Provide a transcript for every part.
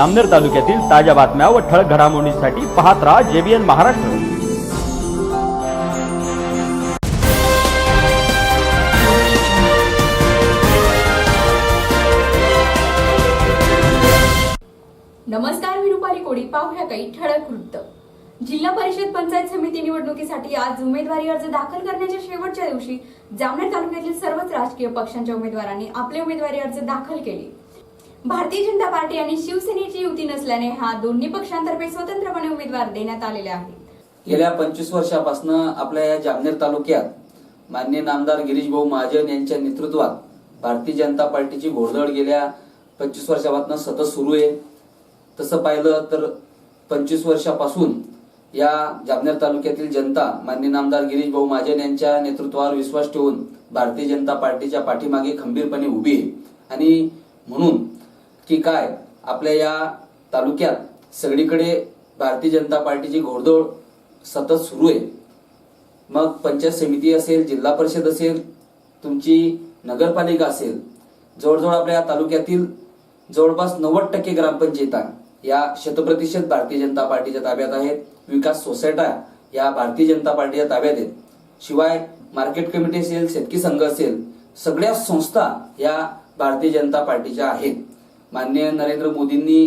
जामनेर तालुक्यातील ताज्या बातम्या व ठळक घडामोडींसाठी पाहत राहा जेबीएन महाराष्ट्र. नमस्कार मी रुपाली कोडी पाहूया काही ठळक वृत्त. जिल्हा परिषद पंचायत समिती निवडणुकीसाठी आज उमेदवारी अर्ज दाखल करण्याच्या शेवटच्या दिवशी जामनेर तालुक्यातील सर्वच राजकीय पक्षांच्या उमेदवारांनी आपले उमेदवारी अर्ज दाखल केले. भारतीय जनता पार्टी आणि शिवसेनेची युती नसल्याने हा दोन्ही पक्षांतर्फे स्वतंत्रपणे उमेदवार देण्यात आलेले आहेत. गेल्या पंचवीस वर्षापासून आपल्या या जामनेर तालुक्यात मान्य नामदार गिरीश भाऊ महाजन यांच्या नेतृत्वात भारतीय जनता पार्टीची घोडदळ गेल्या पंचवीस वर्षापासून सतत सुरू आहे. तसं पाहिलं तर पंचवीस वर्षापासून या जामनेर तालुक्यातील जनता मान्य नामदार गिरीश भाऊ महाजन यांच्या नेतृत्वावर विश्वास ठेवून भारतीय जनता पार्टीच्या पाठीमागे खंबीरपणे उभी आहे. आणि म्हणून की काय? आपल्या या तालुक्यात सगळीकडे भारतीय जनता पार्टीची घोडदौड सतत सुरू आहे. मग पंचायत समिती असेल जिल्हा परिषद असेल तुमची नगरपालिका असेल जवळजवळ आपल्या या तालुक्यातील जवळपास नव्वद टक्के ग्रामपंचायता या शतप्रतिशत भारतीय जनता पार्टीच्या ताब्यात आहेत. विकास सोसायट्या या भारतीय जनता पार्टीच्या ताब्यात आहेत. शिवाय मार्केट कमिटी असेल शेतकी संघ असेल सगळ्या संस्था या भारतीय जनता पार्टीच्या आहेत. माननीय नरेंद्र मोदींनी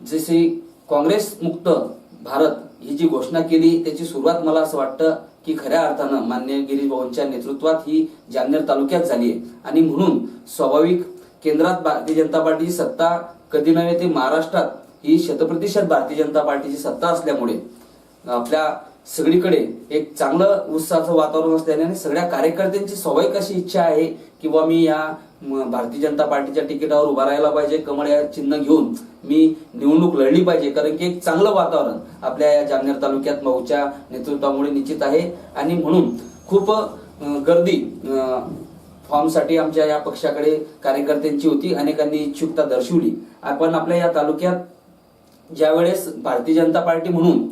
जशी काँग्रेस मुक्त भारत ही जी घोषणा केली त्याची सुरुवात मला असं वाटतं की खऱ्या अर्थानं मान्य गिरीश भाऊंच्या नेतृत्वात ही जामनेर तालुक्यात झाली आहे. आणि म्हणून स्वाभाविक केंद्रात भारतीय जनता पार्टीची सत्ता कधी नव्हे ते महाराष्ट्रात ही शतप्रतिशत भारतीय जनता पार्टीची सत्ता असल्यामुळे आपल्या सगळीकडे एक चांगलं उत्साहाचं वातावरण असल्याने आणि सगळ्या कार्यकर्त्यांची स्वाभाविक अशी इच्छा आहे की बा मी या भारतीय जनता पार्टीच्या तिकिटावर उभा राहायला पाहिजे कमळ या चिन्ह घेऊन मी निवडणूक लढली पाहिजे कारण की एक चांगलं वातावरण आपल्या या जामनेर तालुक्यात भाऊच्या नेतृत्वामुळे निश्चित आहे. आणि म्हणून खूप गर्दी फॉर्मसाठी आमच्या या पक्षाकडे कार्यकर्त्यांची होती अनेकांनी इच्छुकता दर्शवली. आपण आपल्या या तालुक्यात ज्यावेळेस भारतीय जनता पार्टी म्हणून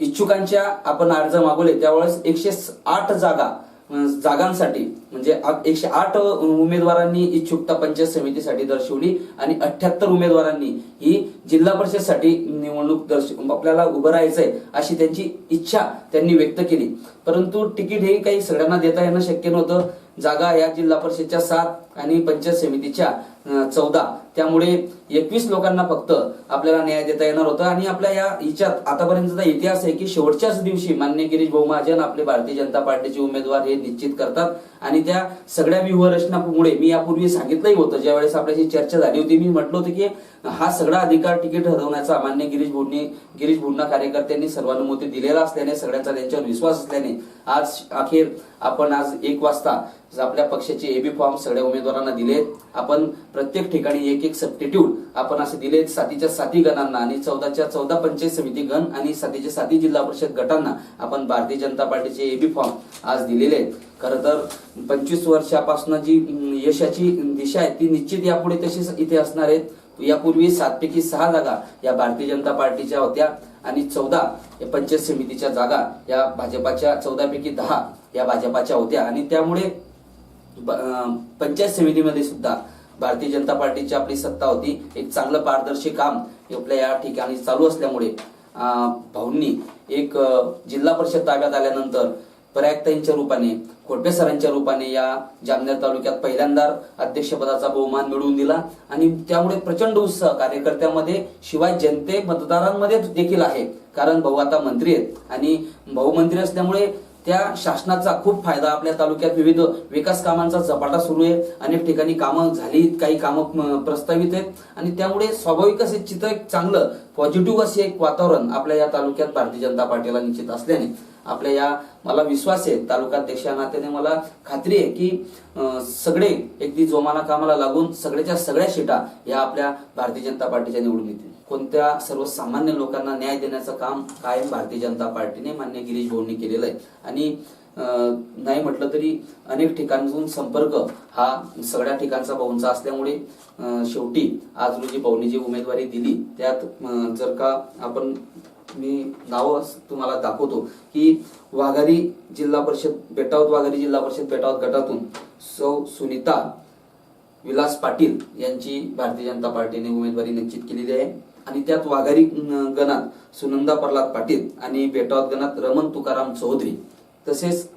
इच्छुकांच्या आपण अर्ज मागवले त्यावेळेस एकशे आठ जागा जागांसाठी म्हणजे एकशे आठ उमेदवारांनी इच्छुकता पंचायत समितीसाठी दर्शवली आणि अठ्याहत्तर उमेदवारांनी ही जिल्हा परिषदसाठी निवडणूक दर्श आपल्याला उभं राहायचंय अशी त्यांची इच्छा त्यांनी व्यक्त केली. परंतु तिकीट हे काही सगळ्यांना देता येणं शक्य नव्हतं. जागा या जिल्हा परिषदच्या सात आणि पंचायत समितीच्या चौदा. त्यामुळे एकवीस लोकांना फक्त आपल्याला न्याय देता येणार होता. आणि आपल्या या हिच्यात आतापर्यंतचा इतिहास आहे की शेवटच्याच दिवशी मान्य गिरीश भाऊ महाजन आपले भारतीय जनता पार्टीचे उमेदवार हे निश्चित करतात. आणि त्या सगळ्या व्यूहरचनामुळे मी यापूर्वी सांगितलंही होतं ज्यावेळेस आपल्याशी चर्चा झाली होती मी म्हटलं होतं की हा सगळा अधिकार तिकीट हरवण्याचा मान्य गिरीश भाऊंनी गिरीश भाऊंना कार्यकर्त्यांनी सर्वानुमती दिलेला असल्याने सगळ्यांचा त्यांच्यावर विश्वास असल्याने आज अखेर आपण आज एक वाजता आपल्या पक्षाचे एबी फॉर्म सगळ्या उमेदवारांना दिलेत. आपण प्रत्येक ठिकाणी एक एक सबस्टिट्यूट आपण असे दिले सातीच्या साती गणांना आणि चौदाच्या चौदा पंचायत समिती गण आणि सातीच्या साती जिल्हा परिषद गटांना आपण भारतीय जनता पार्टीचे एबी फॉर्म आज दिलेले आहेत. खरं तर पंचवीस वर्षापासून जी यशाची दिशा आहे ती निश्चित यापुढे तशीच इथे असणार आहेत. यापूर्वी सातपैकी सहा जागा या भारतीय जनता पार्टीच्या होत्या आणि चौदा या पंचायत समितीच्या जागा या भाजपाच्या चौदापैकी दहा या भाजपाच्या होत्या. आणि त्यामुळे पंचायत समितीमध्ये सुद्धा भारतीय जनता पार्टीची आपली सत्ता होती. एक चांगलं पारदर्शी काम आपल्या या ठिकाणी चालू असल्यामुळे भाऊंनी एक जिल्हा परिषद ताब्यात आल्यानंतर प्रयाक्ताईंच्या रूपाने खोडपे सरांच्या रूपाने या जामनेर तालुक्यात पहिल्यांदा अध्यक्षपदाचा बहुमान मिळवून दिला. आणि त्यामुळे प्रचंड उत्साह कार्यकर्त्यांमध्ये शिवाय जनते मतदारांमध्ये देखील आहे. कारण भाऊ आता मंत्री आहेत. आणि भाऊ मंत्री असल्यामुळे त्या शासनाचा खूप फायदा. आपल्या तालुक्यात विविध विकास कामांचा झपाटा सुरू आहे. अनेक ठिकाणी कामं झाली काही कामं प्रस्तावित आहेत. आणि त्यामुळे स्वाभाविक हे चित्र एक चांगलं पॉझिटिव्ह असे एक वातावरण आपल्या या तालुक्यात भारतीय जनता पार्टीला निश्चित असल्याने. आपल्या या मला विश्वास आहे तालुकाध्यक्ष या नात्याने मला खात्री आहे की सगळे अगदी जोमाना कामाला लागून सगळ्याच्या सगळ्या शिटा या आपल्या भारतीय जनता पार्टीच्या निवडून येतील. कोणत्या सर्वसामान्य लोकांना न्याय देण्याचं काम कायम भारतीय जनता पार्टीने मान्य गिरीश भाऊंनी केलेलं आहे. आणि नाही म्हटलं तरी अनेक ठिकाणून संपर्क हा सगळ्या ठिकाणचा भाऊंचा असल्यामुळे शेवटी आज रोजी भाऊंनी जी उमेदवारी दिली त्यात जर का आपण मी नाव तुम्हाला दाखवतो की वाघारी जिल्हा परिषद बेटावत वाघारी जिल्हा परिषद बेटावत गटातून सौ सुनीता विलास पाटील यांची भारतीय जनता पार्टीने उमेदवारी निश्चित केलेली आहे. आणि त्यात वाघारी गणात सुनंदा प्रल्हाद पाटील आणि बेटावत गणात रमण तुकाराम चौधरी. तसेच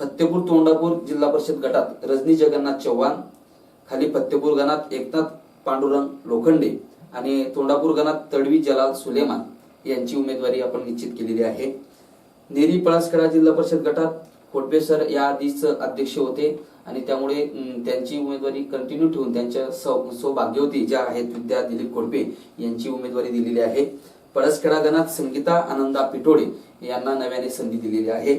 फत्तेपूर तोंडापूर जिल्हा परिषद गटात रजनी जगन्नाथ चव्हाण खाली फत्तेपूर गणात एकनाथ पांडुरंग लोखंडे आणि तोंडापूर गणात तडवी जलाल सुलेमान यांची उमेदवारी आपण निश्चित केलेली आहे. नेरी पळासखेडा जिल्हा परिषद गटात खोडपे सर या आधीच अध्यक्ष होते आणि त्यामुळे त्यांची उमेदवारी कंटिन्यू ठेवून त्यांच्या सौ- सौभाग्यवती ज्या आहेत विद्या दिलीप खोडपे यांची उमेदवारी दिलेली आहे. पळसखेडा गणात संगीता आनंदा पिठोडे यांना नव्याने संधी दिलेली आहे.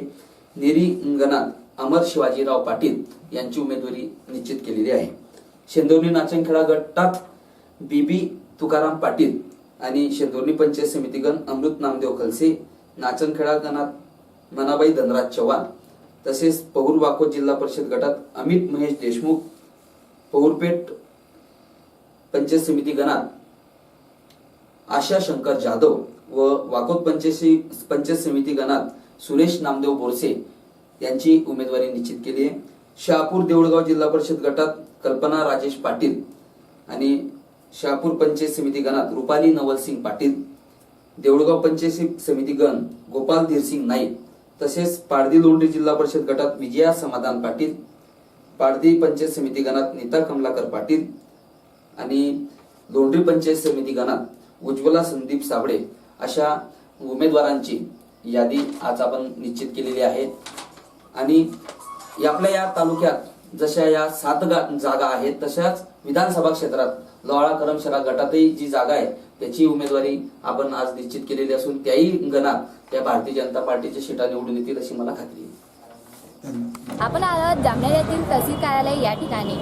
नेरी गणात अमर शिवाजीराव पाटील यांची उमेदवारी निश्चित केलेली आहे. शेंदोर्णी नाचनखेडा गटात बीबी तुकाराम पाटील आणि शेंदोर्णी पंचायत समितीगण अमृत नामदेव खलसे नाचनखेडा गणात मनाबाई धनराज चव्हाण तसेच पहुर वाकोद जिल्हा परिषद गटात अमित महेश देशमुख पहुरपेठ पंचायत समिती गणात आशा शंकर जाधव व वाकोद पंचायत पंचायत समिती गणात सुरेश नामदेव बोरसे यांची उमेदवारी निश्चित केली आहे. शहापूर देऊळगाव जिल्हा परिषद गटात कल्पना राजेश पाटील आणि शहापूर पंचायत समिती गणात रुपाली नवलसिंग पाटील देऊळगाव पंचायत समिती गण गोपाल धीरसिंग नाईक तसेच पारधी लोंढे जिल्हा परिषद गटात विजया समाधान पाटील पारधी पंचायत समिती गणात नीता कमलाकर पाटील आणि लोंढी पंचायत समिती गणात उज्ज्वला संदीप साबळे अशा उमेदवारांची यादी आज आपण निश्चित केलेली आहे. आणि आपल्या या तालुक्यात जशा या सात गा- जागा आहेत तशाच विधानसभा क्षेत्रात लोहाळा करमशरा गटातही जी जागा आहे त्याची उमेदवारी आपण आज निश्चित केलेली असून त्याही गणात त्या भारतीय जनता पार्टीच्या सीटा निवडून येतील अशी मला खात्री आहे. आपण आलो आहोत जामनेर येथील तहसील कार्यालय या ठिकाणी.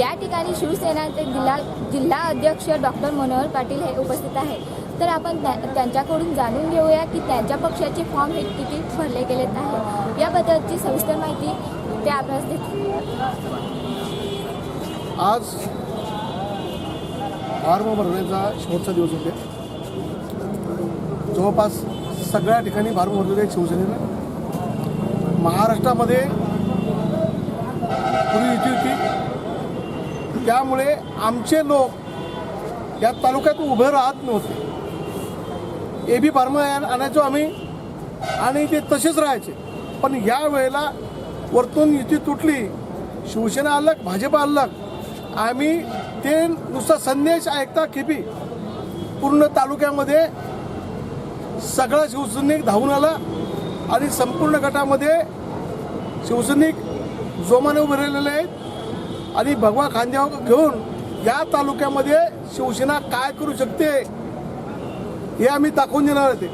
या ठिकाणी शिवसेनाचे जिल्हा जिल्हा अध्यक्ष डॉक्टर मनोहर पाटील हे उपस्थित आहेत. तर आपण त्या- त्यांच्याकडून जाणून घेऊया की त्यांच्या पक्षाचे फॉर्म हे किती भरले गेलेत आहे. याबद्दलची सविस्तर माहिती ते आपल्यास देतील आज फॉर्म भरण्याचा शेवटचा दिवस होते. जवळपास सगळ्या ठिकाणी फॉर्म भरलेले शिवसेनेनं महाराष्ट्रामध्ये पूर्वी युती होती. त्यामुळे आमचे लोक या तालुक्यात उभे राहत नव्हते. ए बी फार्म आणायचो आम्ही आणि ते तसेच राहायचे. पण या वेळेला वरतून युती तुटली. शिवसेना अलग भाजप अलग आम्ही ते नुसता संदेश ऐकता खेपी. पूर्ण तालुक्यामध्ये सगळा शिवसैनिक धावून आला आणि संपूर्ण गटामध्ये शिवसैनिक जोमाने उभे राहिलेले आहेत. आणि भगवा खांद्यावर घेऊन या तालुक्यामध्ये शिवसेना काय करू शकते हे आम्ही दाखवून देणार होते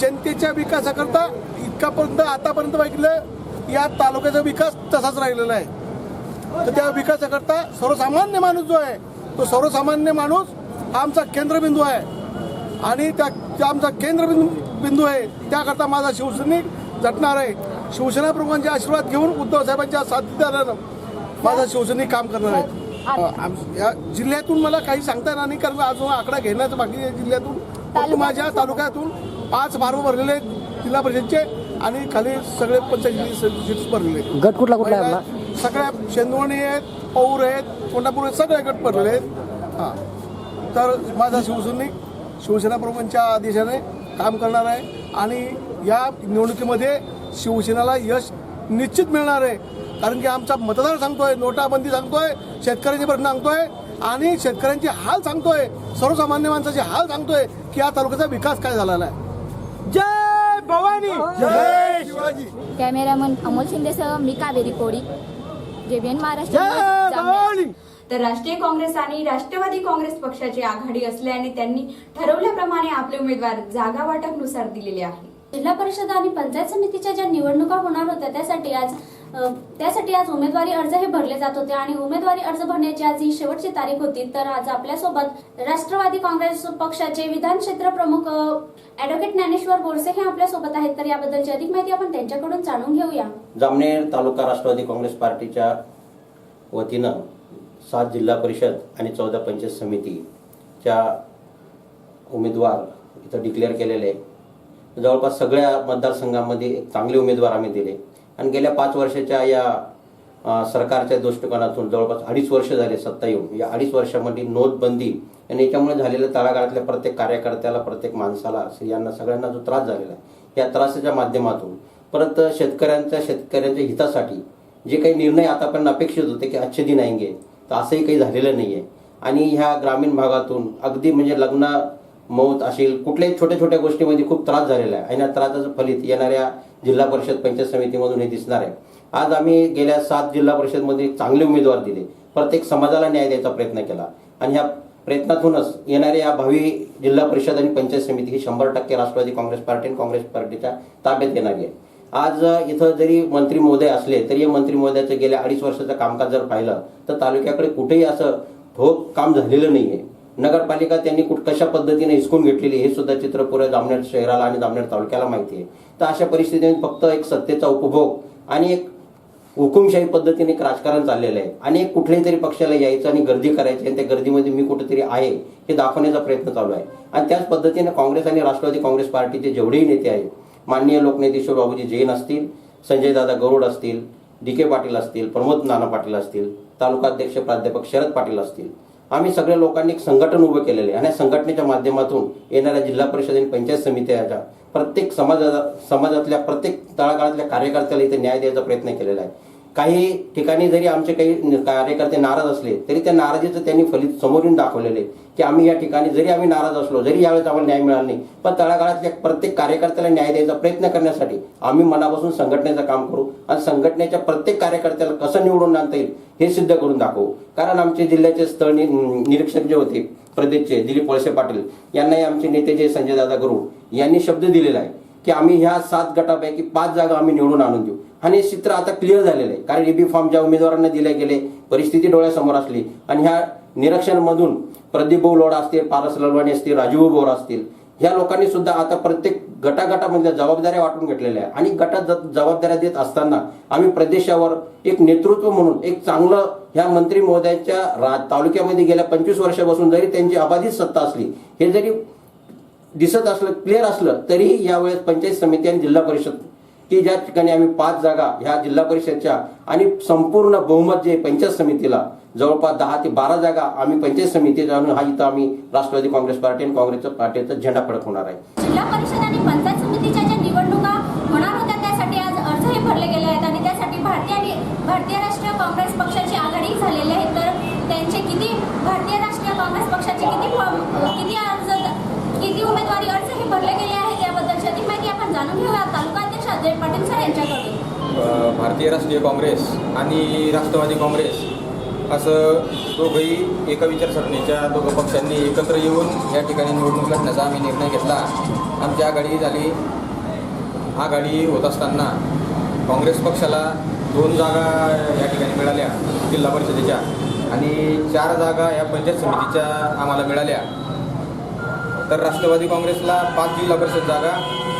जनतेच्या विकासाकरता इतकापर्यंत आतापर्यंत बघितलं या तालुक्याचा विकास तसाच राहिलेला आहे. तर त्या विकासाकरता सर्वसामान्य माणूस जो आहे तो सर्वसामान्य माणूस हा आमचा केंद्रबिंदू आहे. आणि त्या आमचा केंद्रबिंदू बिंदू आहे त्याकरता माझा शिवसैनिक झटणार आहे. शिवसेना प्रमुखांचे आशीर्वाद घेऊन उद्धव साहेबांच्या साथीदारानं माझा शिवसैनिक काम करणार आहे. या जिल्ह्यातून मला काही सांगता येणार नाही कारण अजून आकडा घेण्याचं बाकी आहे जिल्ह्यातून. फक्त माझ्या तालुक्यातून पाच फार्म भरलेले आहेत जिल्हा परिषदचे आणि खाली सगळे पंचायत सीट्स भरलेले. गट कुठला कुठला सगळ्या शेंदवणी आहेत पौर आहेत कोंडापूर आहेत सगळे गट भरलेले आहेत. हां. तर माझा शिवसैनिक शिवसेना प्रमुखांच्या आदेशाने काम करणार आहे आणि या निवडणुकीमध्ये शिवसेनेला यश निश्चित मिळणार आहे. कारण की आमचा मतदार सांगतोय नोटाबंदी सांगतोय शेतकऱ्यांचे प्रश्न सांगतोय आणि शेतकऱ्यांचे हाल सांगतोय सर्वसामान्य माणसाचे हाल सांगतोय की या तालुक्याचा विकास काय झालेला आहे. जय भवानी! जय शिवाजी! कॅमेरामन अमोल शिंदेसह मी कावेरी कोडी जेबीएन महाराष्ट्र तर राष्ट्रीय काँग्रेस आणि राष्ट्रवादी काँग्रेस पक्षाची आघाडी असल्याने त्यांनी ठरवल्याप्रमाणे आपले उमेदवार जागा वाटपनुसार दिलेले आहे. जिल्हा परिषद आणि पंचायत समितीच्या ज्या निवडणुका होणार होत्या त्यासाठी आज त्यासाठी आज उमेदवारी अर्ज हे भरले जात होते आणि उमेदवारी अर्ज भरण्याची आज ही शेवटची तारीख होती. तर आज आपल्यासोबत राष्ट्रवादी काँग्रेस पक्षाचे विधान क्षेत्र प्रमुख ऍडव्होकेट ज्ञानेश्वर बोरसे हे आपल्यासोबत आहेत. तर याबद्दलची अधिक माहिती आपण त्यांच्याकडून जाणून घेऊया. जामनेर तालुका राष्ट्रवादी काँग्रेस पार्टीच्या वतीनं सात जिल्हा परिषद आणि चौदा पंचायत समितीच्या उमेदवार इथं डिक्लेअर केलेले. जवळपास सगळ्या मतदारसंघामध्ये चांगले उमेदवार आम्ही दिले. आणि गेल्या पाच वर्षाच्या या सरकारच्या दृष्टिकोनातून जवळपास अडीच वर्ष झाले सत्ता येऊन. या अडीच वर्षामध्ये नोटबंदी आणि याच्यामुळे झालेल्या तळागाळातल्या प्रत्येक कार्यकर्त्याला प्रत्येक माणसाला यांना सगळ्यांना जो त्रास झालेला आहे या त्रासाच्या माध्यमातून. परत शेतकऱ्यांच्या शेतकऱ्यांच्या हितासाठी जे काही निर्णय आतापर्यंत अपेक्षित होते की अच्छे दिन आएंगे तर असंही काही झालेलं नाही आहे आणि ह्या ग्रामीण भागातून अगदी म्हणजे लग्न मौत असेल कुठल्याही छोट्या छोट्या गोष्टीमध्ये खूप त्रास झालेला आहे. आणि या त्रासाचं फलित येणाऱ्या जिल्हा परिषद पंचायत समितीमधून हे दिसणार आहे. आज आम्ही गेल्या सात जिल्हा परिषदमध्ये चांगले उमेदवार दिले. प्रत्येक समाजाला न्याय द्यायचा प्रयत्न केला. आणि ह्या प्रयत्नातूनच येणाऱ्या या भावी जिल्हा परिषद आणि पंचायत समिती ही शंभर टक्के राष्ट्रवादी काँग्रेस पार्टी आणि काँग्रेस पार्टीच्या ताब्यात येणारी आहे. आज इथं जरी मंत्री महोदय असले तरी या मंत्री महोदयाचं गेल्या अडीच वर्षाचं कामकाज जर पाहिलं तर तालुक्याकडे कुठेही असं ठोक काम झालेलं नाही आहे नगरपालिका त्यांनी कुठ कशा पद्धतीने हिसकून घेतलेली हे सुद्धा चित्र पुऱ्या जामनेर शहराला आणि जामनेर तालुक्याला माहिती आहे. तर अशा परिस्थितीने फक्त एक सत्तेचा उपभोग आणि एक हुकुमशाही पद्धतीने एक राजकारण चाललेलं आहे. आणि एक कुठल्याही तरी पक्षाला यायचं आणि गर्दी करायची आणि त्या गर्दीमध्ये मी कुठेतरी आहे हे दाखवण्याचा प्रयत्न चालू आहे. आणि त्याच पद्धतीने काँग्रेस आणि राष्ट्रवादी काँग्रेस पार्टीचे जेवढेही नेते आहेत माननीय लोकनेते शिवबाबूजी जैन असतील संजय दादा गरुड असतील डी के पाटील असतील प्रमोद नाना पाटील असतील तालुकाध्यक्ष प्राध्यापक शरद पाटील असतील आम्ही सगळ्या लोकांनी एक संघटन उभं केलेलं आहे. आणि या संघटनेच्या माध्यमातून येणाऱ्या जिल्हा परिषद आणि पंचायत समित्याच्या प्रत्येक समाजा समाजातल्या प्रत्येक तळागाळातल्या कार्यकर्त्याला इथे न्याय द्यायचा प्रयत्न केलेला आहे. काही ठिकाणी जरी आमचे काही कार्यकर्ते नाराज असले तरी त्या नाराजीचं त्यांनी फलित समोरून दाखवलेले आहे की आम्ही या ठिकाणी जरी आम्ही नाराज असलो जरी यावेळेस आम्हाला न्याय मिळाला नाही पण तळागाळातल्या प्रत्येक कार्यकर्त्याला न्याय द्यायचा प्रयत्न करण्यासाठी आम्ही मनापासून संघटनेचं काम करू आणि संघटनेच्या प्रत्येक कार्यकर्त्याला कसं निवडून आणता येईल हे सिद्ध करून दाखवू. कारण आमचे जिल्ह्याचे स्थळ नि- निरीक्षक जे होते प्रदेशचे दिलीप वळसे पाटील यांनाही आमचे नेते जे संजय दादा गुरु यांनी शब्द दिलेला आहे की आम्ही ह्या सात गटापैकी पाच जागा आम्ही निवडून आणून देऊ. आणि हे चित्र आता क्लिअर झालेलं आहे. कारण ईबी फॉर्म ज्या उमेदवारांना दिले गेले परिस्थिती डोळ्यासमोर असली आणि ह्या निरीक्षणमधून प्रदीप भाऊ लोढा असतील पारस ललवाणी असतील राजीव बोरा असतील ह्या लोकांनी सुद्धा आता प्रत्येक गटागटामधल्या जबाबदाऱ्या वाटून घेतलेल्या आहे आणि गटात ज- जबाबदाऱ्या देत असताना आम्ही प्रदेशावर एक नेतृत्व म्हणून एक चांगलं ह्या मंत्री महोदयाच्या रा तालुक्यामध्ये गेल्या पंचवीस वर्षापासून जरी त्यांची अबाधित सत्ता असली हे जरी दिसत असलं क्लिअर असलं तरीही यावेळेस पंचायत समिती आणि जिल्हा परिषद की ज्या ठिकाणी आम्ही पाच जागा ह्या जिल्हा परिषदच्या आणि संपूर्ण बहुमत जे पंचायत समितीला जवळपास दहा ते बारा जागा आम्ही पंचायत समितीचा आणून हा इथं आम्ही राष्ट्रवादी काँग्रेस पार्टी आणि काँग्रेसच्या पार्टीचा झेंडा फडकवणार आहे. जिल्हा परिषद आणि पंचायत समितीच्या ज्या निवडणुका होणार होत्या त्यासाठी आज अर्जही भरले गेले आहेत आणि त्यासाठी भारतीय आणि भारतीय राष्ट्रीय काँग्रेस पक्षाची आघाडी झालेली आहे तर त्यांचे किती भारतीय राष्ट्रीय काँग्रेस पक्षाचे किती फॉर्म किती अर्ज किती उमेदवारी अर्ज हे भरले गेले आहेत याबद्दलची अधिक माहिती आपण जाणून घेऊया तालुका अध्यक्ष यांच्याकडून भारतीय राष्ट्रीय काँग्रेस आणि राष्ट्रवादी काँग्रेस असं दोघंही एका विचारसरणीच्या दोघं पक्षांनी एकत्र येऊन या ठिकाणी निवडणूक लढण्याचा आम्ही निर्णय घेतला. आमची आघाडी झाली. आघाडी होत असताना काँग्रेस पक्षाला दोन जागा या ठिकाणी मिळाल्या जिल्हा परिषदेच्या. आणि चार जागा या पंचायत समितीच्या आम्हाला मिळाल्या. तर राष्ट्रवादी काँग्रेसला पाच जिल्हा परिषद जागा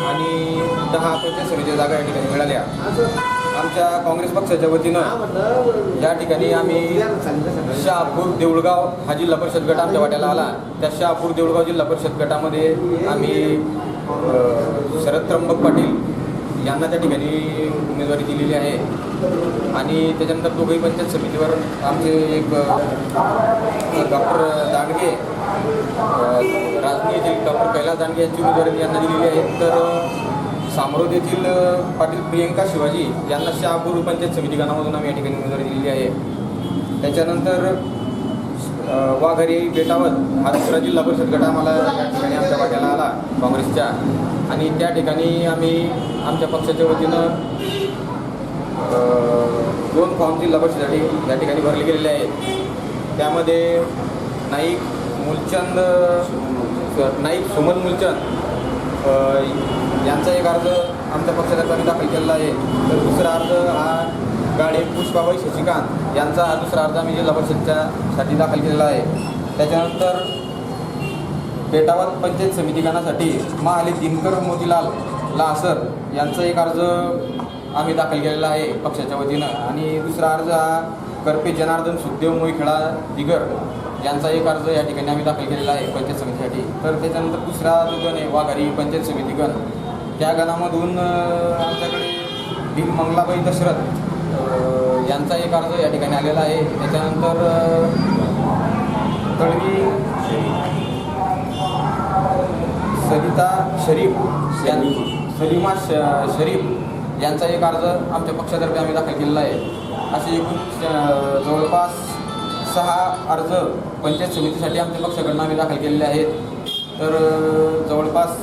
आणि दहा पंचायत जागा या ठिकाणी मिळाल्या. आमच्या काँग्रेस पक्षाच्या वतीनं या ठिकाणी आम्ही शहापूर देऊळगाव हा जिल्हा परिषद गट आमच्या वाट्याला आला. त्या शहापूर देऊळगाव जिल्हा परिषद गटामध्ये आम्ही शरद त्र्यंबक पाटील यांना त्या ठिकाणी उमेदवारी दिलेली आहे. आणि त्याच्यानंतर दोघंही पंचायत समितीवर आमचे एक डॉक्टर दांडगे राजनी येथील डॉक्टर कैलास दांडगे यांची उमेदवारी यांना दिलेली आहे. तर सामरोद येथील पाटील प्रियंका शिवाजी यांना शहापूर पंचायत समिती गणामधून आम्ही या ठिकाणी उमेदवारी दिलेली आहे. त्याच्यानंतर वाघरी बेटावत हा दुसरा जिल्हा परिषद गट आम्हाला या ठिकाणी आमच्या वाट्याला आला काँग्रेसच्या. आणि त्या ठिकाणी आम्ही आमच्या पक्षाच्या वतीनं दोन फॉर्म जिल्हा परिषदेसाठी या ठिकाणी भरले गेलेले आहेत. त्यामध्ये नाईक मुलचंद नाईक सुमन मुलचंद यांचा एक अर्ज आमच्या पक्षाचा आम्ही दाखल केलेला आहे. तर दुसरा अर्ज हा गाडे पुष्पाबाई शशिकांत यांचा हा दुसरा अर्ज आम्ही जिल्हा परिषदच्या साठी दाखल केलेला आहे. त्याच्यानंतर बेटावत पंचायत समिती गणासाठी महाले दिनकर मोतीलाल लासर यांचा एक अर्ज आम्ही दाखल केलेला आहे पक्षाच्या वतीनं. आणि दुसरा अर्ज हा करपे जनार्दन सुखदेव मोईखेडा दिगर यांचा एक अर्ज या ठिकाणी आम्ही दाखल केलेला आहे पंचायत समितीसाठी. तर त्याच्यानंतर दुसरा जो गण आहे वाघारी पंचायत समिती गण त्या गणामधून आमच्याकडे भीम मंगलाबाई दशरथ यांचा एक अर्ज या ठिकाणी आलेला आहे. त्याच्यानंतर तळवी सरिता शरीफ यां सलिमा श शरीफ यांचा एक अर्ज आमच्या पक्षातर्फे आम्ही दाखल केलेला आहे. असे एकूण जवळपास सहा अर्ज पंचायत समितीसाठी आमच्या पक्षाकडनं आम्ही दाखल केलेले आहेत. तर जवळपास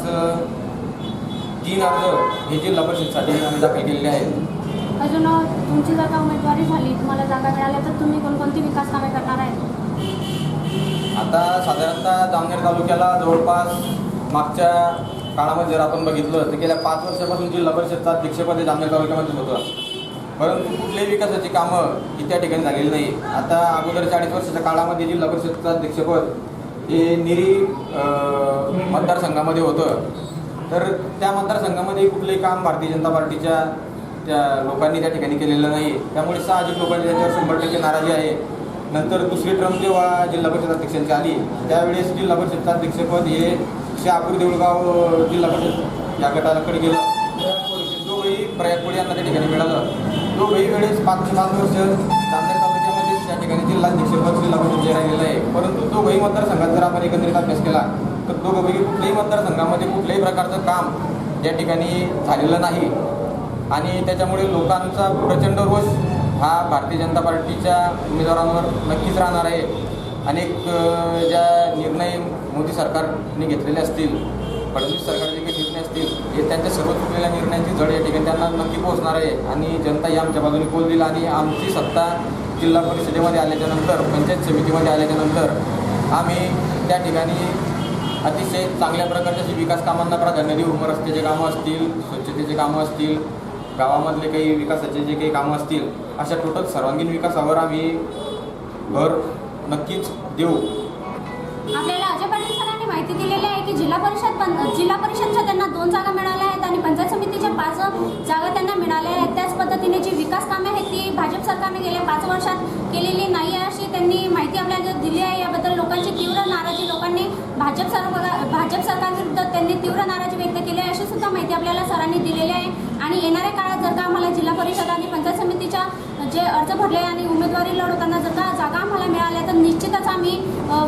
तीन अर्ज हे जिल्हा परिषदसाठी आम्ही दाखल केलेले आहेत. अजून तुमची जर का उमेदवारी झाली. तुम्हाला जागा मिळाल्या तर तुम्ही कोणकोणती विकास कामे करणार आहेत? आता साधारणतः जामनेर तालुक्याला जवळपास मागच्या काळामध्ये जर आपण बघितलं तर गेल्या पाच वर्षापासून जिल्हा परिषदचा अध्यक्षपद हे जामनेर तालुक्यामध्येच होतं. परंतु कुठल्याही विकासाची कामं ही त्या ठिकाणी झालेली नाही. आता अगोदर चाळीस वर्षाच्या काळामध्ये जिल्हा परिषदचं अध्यक्षपद हे निरी अं, मतदारसंघामध्ये होतं. तर त्या मतदारसंघामध्ये कुठलंही काम भारतीय जनता पार्टीच्या त्या लोकांनी त्या ठिकाणी केलेलं नाही. त्यामुळे साहजिक लोकांनी त्याच्यावर शंभर टक्के नाराजी आहे. नंतर दुसरी ट्रम जेव्हा जिल्हा परिषद अध्यक्षांची आली त्यावेळेस जिल्हा परिषदचं अध्यक्षपद हे शहापूर देऊळगाव जिल्हा परिषद या गटाकडे गेलं. दोघंही प्रयागपुरी यांना त्या ठिकाणी मिळालं. दोघंही वेळेस पाच ते पाच वर्ष या ठिकाणी त्या ठिकाणी जिल्हाध्यक्षपद जिल्हा परिषद राहिलेलं आहे. परंतु दोघंही मतदारसंघात जर आपण एकंदरीत अभ्यास केला तर दोघंपैकी कुठल्याही मतदारसंघामध्ये कुठल्याही प्रकारचं काम या ठिकाणी झालेलं नाही. आणि त्याच्यामुळे लोकांचा प्रचंड रोष हा भारतीय जनता पार्टीच्या उमेदवारांवर नक्कीच राहणार आहे. अनेक ज्या निर्णय मोदी सरकारने घेतलेले असतील फडणवीस सरकारचे काही निर्णय असतील हे त्यांच्या सर्व चुकलेल्या निर्णयांची जड या ठिकाणी त्यांना नक्की पोहोचणार आहे. आणि जनता ही आमच्या बाजूने कोल दिला आणि आमची सत्ता जिल्हा परिषदेमध्ये आल्याच्यानंतर पंचायत समितीमध्ये आल्याच्यानंतर आम्ही त्या ठिकाणी अतिशय चांगल्या प्रकारच्या विकास कामांना प्राधान्य देऊ मग रस्त्याचे कामं असतील स्वच्छतेचे कामं असतील गावामधले काही विकासाचे जे काही कामं असतील अशा टोटल सर्वांगीण विकासावर आम्ही भर नक्कीच देऊ. आपल्याला अजय पाटील सरांनी माहिती दिलेली आहे की जिल्हा परिषद पण जिल्हा परिषदच्या त्यांना दोन जागा मिळाल्या आहेत आणि पंचायत समितीच्या पाच जागा त्यांना मिळाल्या आहेत. त्याच पद्धतीने जी विकास कामे आहेत ती सरकारने गेल्या पाच वर्षात केलेली नाही आहे अशी त्यांनी माहिती आपल्याला दिली आहे. याबद्दल लोकांची तीव्र नाराजी लोकांनी भाजप सरकार भाजप सरकारविरुद्ध त्यांनी तीव्र नाराजी व्यक्त केली आहे अशी सुद्धा माहिती आपल्याला सरांनी दिलेली आहे. आणि येणाऱ्या काळात जर का आम्हाला जिल्हा परिषद आणि पंचायत समितीच्या जे अर्ज भरले आणि उमेदवारी लढवताना जर का जागा आम्हाला मिळाल्या तर निश्चितच आम्ही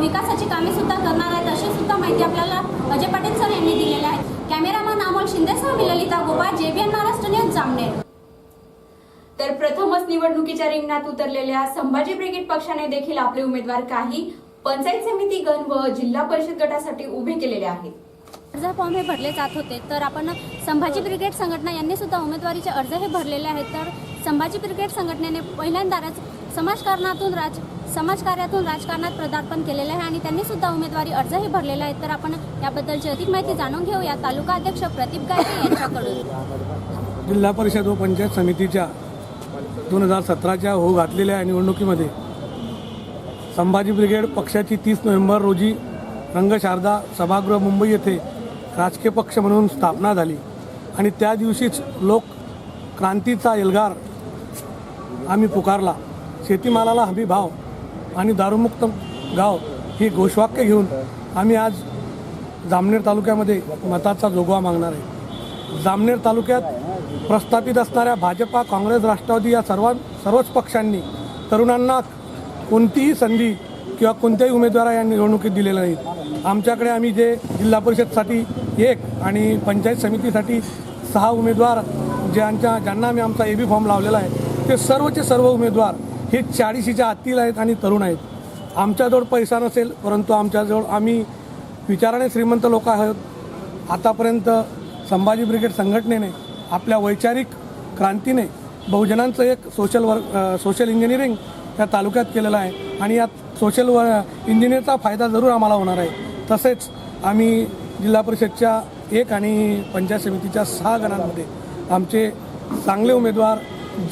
विकासाची कामे सुद्धा करणार आहेत अशी सुद्धा माहिती आपल्याला अजय पाटील सर यांनी दिलेली आहे. कॅमेरामन अमोल शिंदे मी ललिता गोपाळ जेबीएन महाराष्ट्र न्यूज जामनेर तर प्रथमच निवडणुकीच्या रिंगणात उतरलेल्या संभाजी ब्रिगेड पक्षाने देखील आपले उमेदवार काही पंचायत समिती गण व जिल्हा परिषद गटासाठी उभे केलेले आहेत. अर्ज फॉर्म हे भरले जात होते तर आपण संभाजी ब्रिगेड संघटना यांनी सुद्धा उमेदवारीचे अर्ज हे भरलेले आहेत तर संभाजी ब्रिगेड संघटनेने पहिल्यांदाच समाजकारणातून राज समाजकार्यातून राजकारणात पदार्पण केलेले आहे आणि त्यांनी सुद्धा उमेदवारी अर्ज हे भरलेले आहेत तर आपण याबद्दलची अधिक माहिती जाणून घेऊया तालुका अध्यक्ष प्रदीप गायके यांच्याकडून. जिल्हा परिषद व पंचायत समितीच्या दोन हजार सतराच्या होऊ घातलेल्या निवडणुकीमध्ये संभाजी ब्रिगेड पक्षाची तीस नोव्हेंबर रोजी रंगशारदा सभागृह मुंबई येथे राजकीय पक्ष म्हणून स्थापना झाली. आणि त्या दिवशीच लोक क्रांतीचा एल्गार आम्ही पुकारला. शेतीमालाला हमी भाव आणि दारूमुक्त गाव ही घोषवाक्य घेऊन आम्ही आज जामनेर तालुक्यामध्ये मताचा जोगवा मागणार आहे. जामनेर तालुक्यात प्रस्थापित असणाऱ्या भाजपा काँग्रेस राष्ट्रवादी या सर्व सर्वच पक्षांनी तरुणांना कोणतीही संधी किंवा कोणत्याही उमेदवारा या निवडणुकीत दिलेल्या नाहीत. आमच्याकडे आम्ही जे जिल्हा परिषदसाठी एक आणि पंचायत समितीसाठी सहा उमेदवार ज्यांच्या ज्यांना आम्ही आमचा ए बी फॉर्म लावलेला आहे ते सर्वचे सर्व उमेदवार हे चाळीशीच्या आतील आहेत आणि तरुण आहेत. आमच्याजवळ पैसा नसेल परंतु आमच्याजवळ आम्ही विचाराने श्रीमंत लोक आहोत. आतापर्यंत संभाजी ब्रिगेड संघटनेने आपल्या वैचारिक क्रांतीने बहुजनांचं एक सोशल वर्क सोशल इंजिनिअरिंग या तालुक्यात केलेलं आहे. आणि या सोशल व इंजिनिअरचा फायदा जरूर आम्हाला होणार आहे. तसेच आम्ही जिल्हा परिषदच्या एक आणि पंचायत समितीच्या सहा गणांमध्ये आमचे चांगले उमेदवार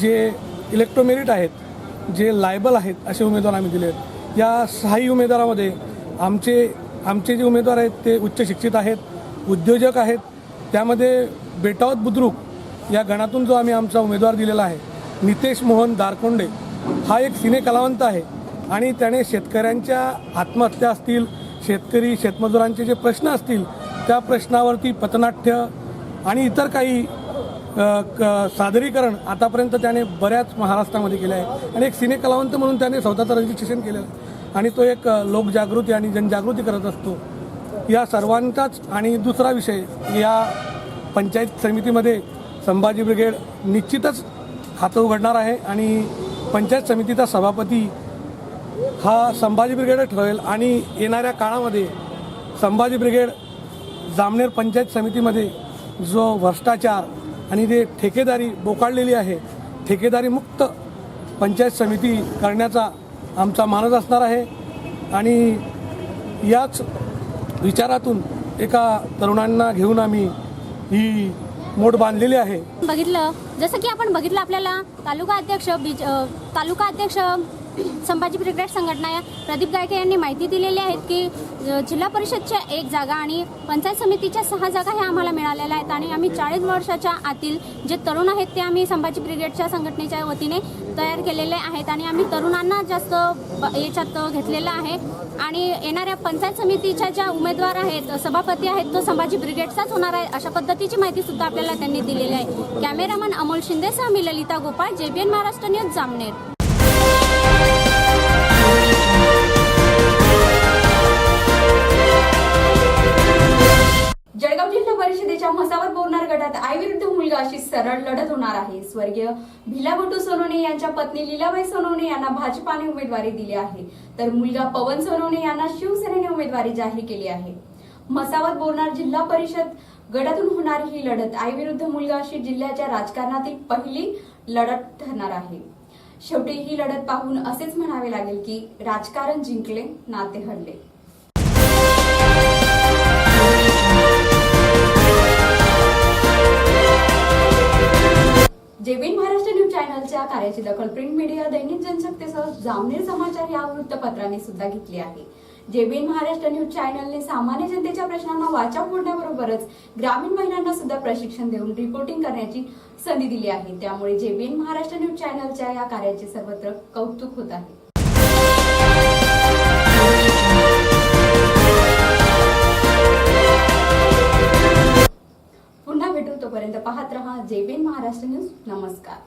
जे इलेक्ट्रोमेरिट आहेत जे लायबल आहेत असे उमेदवार आम्ही दिले आहेत या सहाही उमेदवारामध्ये आमचे आमचे जे उमेदवार आहेत ते उच्च शिक्षित आहेत उद्योजक आहेत त्यामध्ये बेटावत बुद्रुक या गणातून जो आम्ही आमचा उमेदवार दिलेला आहे नितेश मोहन दारकोंडे हा एक सिने कलावंत आहे. आणि त्याने शेतकऱ्यांच्या आत्महत्या असतील शेतकरी शेतमजुरांचे जे प्रश्न असतील त्या प्रश्नावरती पथनाट्य आणि इतर काही क- सादरीकरण आतापर्यंत त्याने बऱ्याच महाराष्ट्रामध्ये केले आहे. आणि एक सिने कलावंत म्हणून त्याने स्वतःचं रजिस्ट्रेशन केलं आहे. आणि तो एक लोकजागृती आणि जनजागृती करत असतो. या सर्वांचाच आणि दुसरा विषय या पंचायत समितीमध्ये संभाजी ब्रिगेड निश्चितच खातं उघडणार आहे आणि पंचायत समितीचा सभापती हा संभाजी ब्रिगेड ठरेल आणि येणाऱ्या काळामध्ये संभाजी ब्रिगेड जामनेर पंचायत समितीमध्ये जो भ्रष्टाचार आणि ते ठेकेदारी बोकाळलेली आहे ठेकेदारी मुक्त पंचायत समिती करण्याचा आमचा मानस असणार आहे. आणि याच विचारातून एका तरुणांना घेऊन आम्ही ही मोठ बांधलेली आहे. बघितलं. जसं की आपण बघितलं आपल्याला तालुका अध्यक्ष बीज तालुका अध्यक्ष संभाजी ब्रिगेड संघटना या प्रदीप गायके यांनी माहिती दिलेली आहेत की जिल्हा परिषदच्या एक जागा आणि पंचायत समितीच्या सहा जागा ह्या आम्हाला मिळालेल्या आहेत. आणि आम्ही चाळीस वर्षाच्या आतील जे तरुण आहेत ते आम्ही संभाजी ब्रिगेडच्या संघटनेच्या वतीने तयार केलेले आहेत आणि आम्ही तरुणांना जास्त याच्यात घेतलेलं आहे. आणि येणाऱ्या पंचायत समितीच्या ज्या उमेदवार आहेत सभापती आहेत तो संभाजी ब्रिगेडचाच होणार आहे अशा पद्धतीची माहिती सुद्धा आपल्याला त्यांनी दिलेली आहे. कॅमेरामन अमोल शिंदेसह मी ललिता गोपाळ जेबीएन महाराष्ट्र न्यूज जामनेर. परिषदेच्या मसावत बोलणार गटात आई विरुद्ध मुलगा अशी सरळ लढत होणार आहे. स्वर्गीय भिलाबटू सोनवणे यांच्या पत्नी लीलाबाई सोनवणे यांना भाजपाने उमेदवारी दिली आहे. तर मुलगा पवन सोनवणे यांना शिवसेनेने उमेदवारी जाहीर केली आहे. मसावत बोलणार जिल्हा परिषद गटातून होणारी ही लढत. आई विरुद्ध मुलगा अशी जिल्ह्याच्या राजकारणातील पहिली लढत ठरणार आहे. शेवटी ही लढत पाहून असेच म्हणावे लागेल की राजकारण जिंकले नाते हरले. कार्याची दखल प्रिंट मीडिया दैनिक जनशक्तीसह जामनेर समाचार या वृत्तपत्राने सुद्धा घेतली आहे. जेबीन महाराष्ट्र न्यूज चॅनलने सामान्य जनतेच्या प्रश्नांना वाचा फोडण्याबरोबरच ग्रामीण महिलांना सुद्धा प्रशिक्षण देऊन रिपोर्टिंग करण्याची संधी दिली आहे. त्यामुळे जेबीएन महाराष्ट्र न्यूज चॅनलच्या या कार्याचे सर्वत्र कौतुक होत आहे. पुन्हा भेटू तोपर्यंत पाहत रहा जेबीएन महाराष्ट्र न्यूज. नमस्कार.